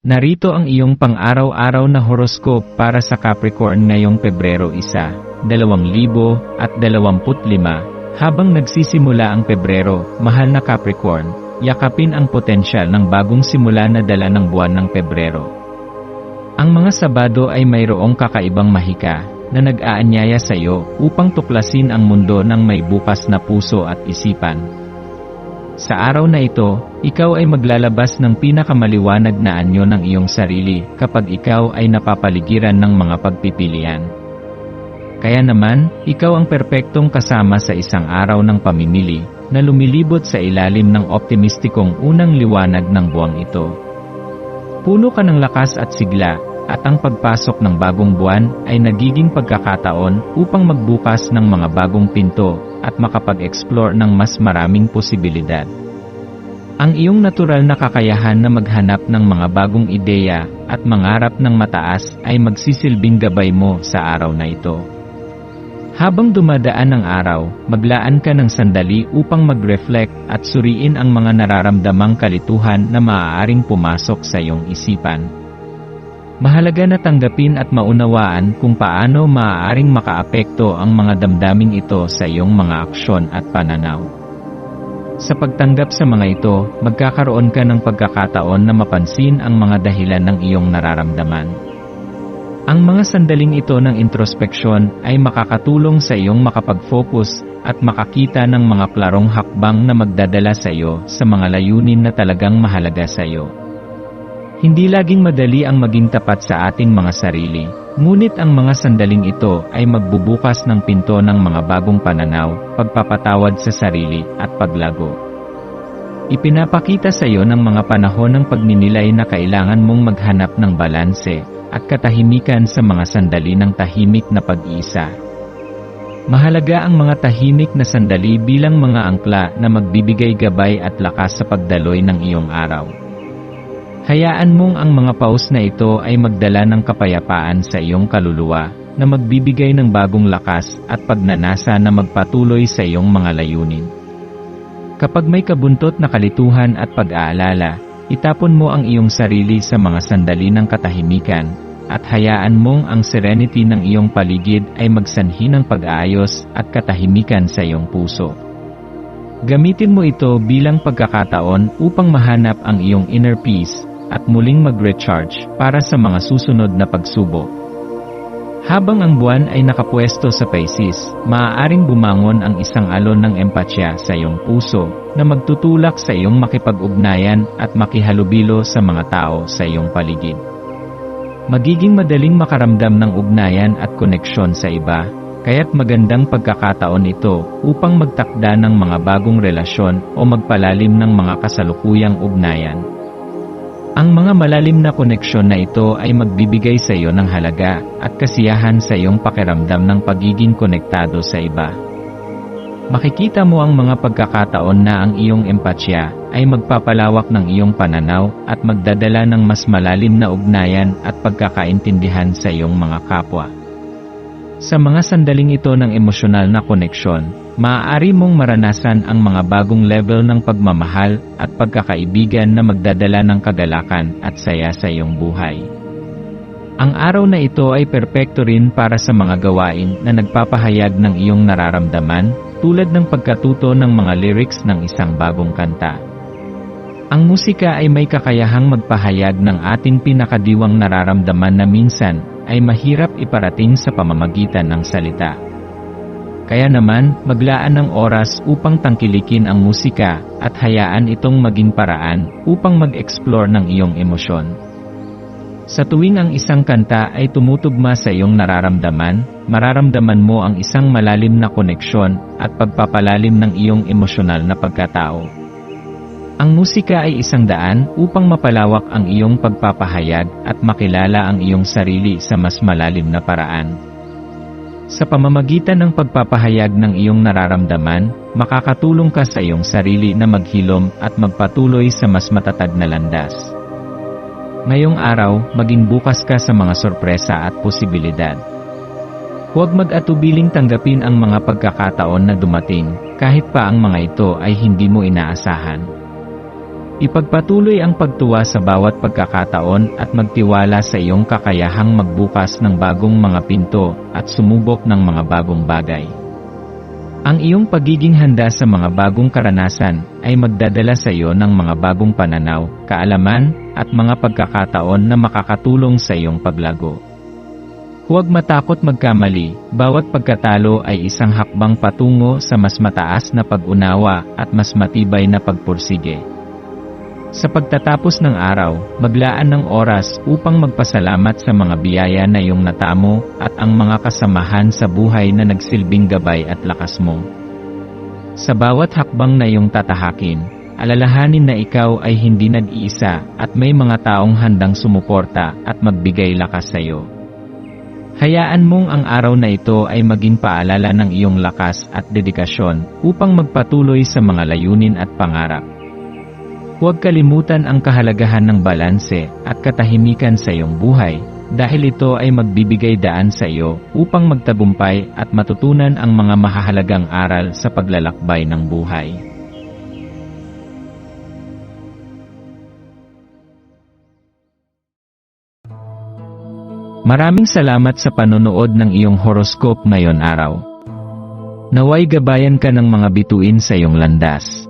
Narito ang iyong pang-araw-araw na horoscope para sa Capricorn ngayong Pebrero 1, 2025. Habang nagsisimula ang Pebrero, mahal na Capricorn, yakapin ang potensyal ng bagong simula na dala ng buwan ng Pebrero. Ang mga Sabado ay mayroong kakaibang mahika na nag-aanyaya sa iyo upang tuklasin ang mundo ng may bukas na puso at isipan. Sa araw na ito, ikaw ay maglalabas ng pinakamaliwanag na anyo ng iyong sarili kapag ikaw ay napapaligiran ng mga pagpipilian. Kaya naman, ikaw ang perpektong kasama sa isang araw ng pamimili na lumilibot sa ilalim ng optimistikong unang liwanag ng buwang ito. Puno ka ng lakas at sigla, at ang pagpasok ng bagong buwan ay nagiging pagkakataon upang magbukas ng mga bagong pinto at makapag-explore ng mas maraming posibilidad. Ang iyong natural na kakayahan na maghanap ng mga bagong ideya at mangarap ng mataas ay magsisilbing gabay mo sa araw na ito. Habang dumadaan ang araw, maglaan ka ng sandali upang mag-reflect at suriin ang mga nararamdamang kalituhan na maaaring pumasok sa iyong isipan. Mahalaga na tanggapin at maunawaan kung paano maaaring makaapekto ang mga damdaming ito sa iyong mga aksyon at pananaw. Sa pagtanggap sa mga ito, magkakaroon ka ng pagkakataon na mapansin ang mga dahilan ng iyong nararamdaman. Ang mga sandaling ito ng introspeksyon ay makakatulong sa iyong makapag-focus at makakita ng mga klarong hakbang na magdadala sa iyo sa mga layunin na talagang mahalaga sa iyo. Hindi laging madali ang maging tapat sa ating mga sarili, ngunit ang mga sandaling ito ay magbubukas ng pinto ng mga bagong pananaw, pagpapatawad sa sarili, at paglago. Ipinapakita sa iyo ng mga panahon ng pagninilay na kailangan mong maghanap ng balanse at katahimikan sa mga sandali ng tahimik na pag-iisa. Mahalaga ang mga tahimik na sandali bilang mga angkla na magbibigay gabay at lakas sa pagdaloy ng iyong araw. Hayaan mong ang mga paus na ito ay magdala ng kapayapaan sa iyong kaluluwa na magbibigay ng bagong lakas at pagnanasa na magpatuloy sa iyong mga layunin. Kapag may kabuntot na kalituhan at pag-aalala, itapon mo ang iyong sarili sa mga sandali ng katahimikan at hayaan mong ang serenity ng iyong paligid ay magsanhi ng pag-aayos at katahimikan sa iyong puso. Gamitin mo ito bilang pagkakataon upang mahanap ang iyong inner peace at muling mag-recharge para sa mga susunod na pagsubok. Habang ang buwan ay nakapwesto sa Pisces, maaaring bumangon ang isang alon ng empatya sa iyong puso na magtutulak sa iyong makipag-ugnayan at makihalubilo sa mga tao sa iyong paligid. Magiging madaling makaramdam ng ugnayan at koneksyon sa iba, kaya't magandang pagkakataon ito upang magtakda ng mga bagong relasyon o magpalalim ng mga kasalukuyang ugnayan. Ang mga malalim na koneksyon na ito ay magbibigay sa iyo ng halaga at kasiyahan sa iyong pakiramdam ng pagiging konektado sa iba. Makikita mo ang mga pagkakataon na ang iyong empatya ay magpapalawak ng iyong pananaw at magdadala ng mas malalim na ugnayan at pagkakaintindihan sa iyong mga kapwa. Sa mga sandaling ito ng emosyonal na koneksyon, maaari mong maranasan ang mga bagong level ng pagmamahal at pagkakaibigan na magdadala ng kagalakan at saya sa iyong buhay. Ang araw na ito ay perpekto rin para sa mga gawain na nagpapahayag ng iyong nararamdaman, tulad ng pagkatuto ng mga lyrics ng isang bagong kanta. Ang musika ay may kakayahang magpahayag ng ating pinakadiwang nararamdaman na minsan ay mahirap iparating sa pamamagitan ng salita. Kaya naman, maglaan ng oras upang tangkilikin ang musika at hayaan itong maging paraan upang mag-explore ng iyong emosyon. Sa tuwing ang isang kanta ay tumutugma sa iyong nararamdaman, mararamdaman mo ang isang malalim na koneksyon at pagpapalalim ng iyong emosyonal na pagkatao. Ang musika ay isang daan upang mapalawak ang iyong pagpapahayag at makilala ang iyong sarili sa mas malalim na paraan. Sa pamamagitan ng pagpapahayag ng iyong nararamdaman, makakatulong ka sa iyong sarili na maghilom at magpatuloy sa mas matatag na landas. Ngayong araw, maging bukas ka sa mga sorpresa at posibilidad. Huwag mag-atubiling tanggapin ang mga pagkakataon na dumating, kahit pa ang mga ito ay hindi mo inaasahan. Ipagpatuloy ang pagtuwa sa bawat pagkakataon at magtiwala sa iyong kakayahang magbukas ng bagong mga pinto at sumubok ng mga bagong bagay. Ang iyong pagiging handa sa mga bagong karanasan ay magdadala sa iyo ng mga bagong pananaw, kaalaman, at mga pagkakataon na makakatulong sa iyong paglago. Huwag matakot magkamali, bawat pagkatalo ay isang hakbang patungo sa mas mataas na pag-unawa at mas matibay na pagpursige. Sa pagtatapos ng araw, maglaan ng oras upang magpasalamat sa mga biyaya na iyong natamo at ang mga kasamahan sa buhay na nagsilbing gabay at lakas mo. Sa bawat hakbang na iyong tatahakin, alalahanin na ikaw ay hindi nag-iisa at may mga taong handang sumuporta at magbigay lakas sa iyo. Hayaan mong ang araw na ito ay maging paalala ng iyong lakas at dedikasyon upang magpatuloy sa mga layunin at pangarap. Huwag kalimutan ang kahalagahan ng balanse at katahimikan sa iyong buhay, dahil ito ay magbibigay daan sa iyo upang magtagumpay at matutunan ang mga mahahalagang aral sa paglalakbay ng buhay. Maraming salamat sa panonood ng iyong horoscope ngayon araw. Naway gabayan ka ng mga bituin sa iyong landas.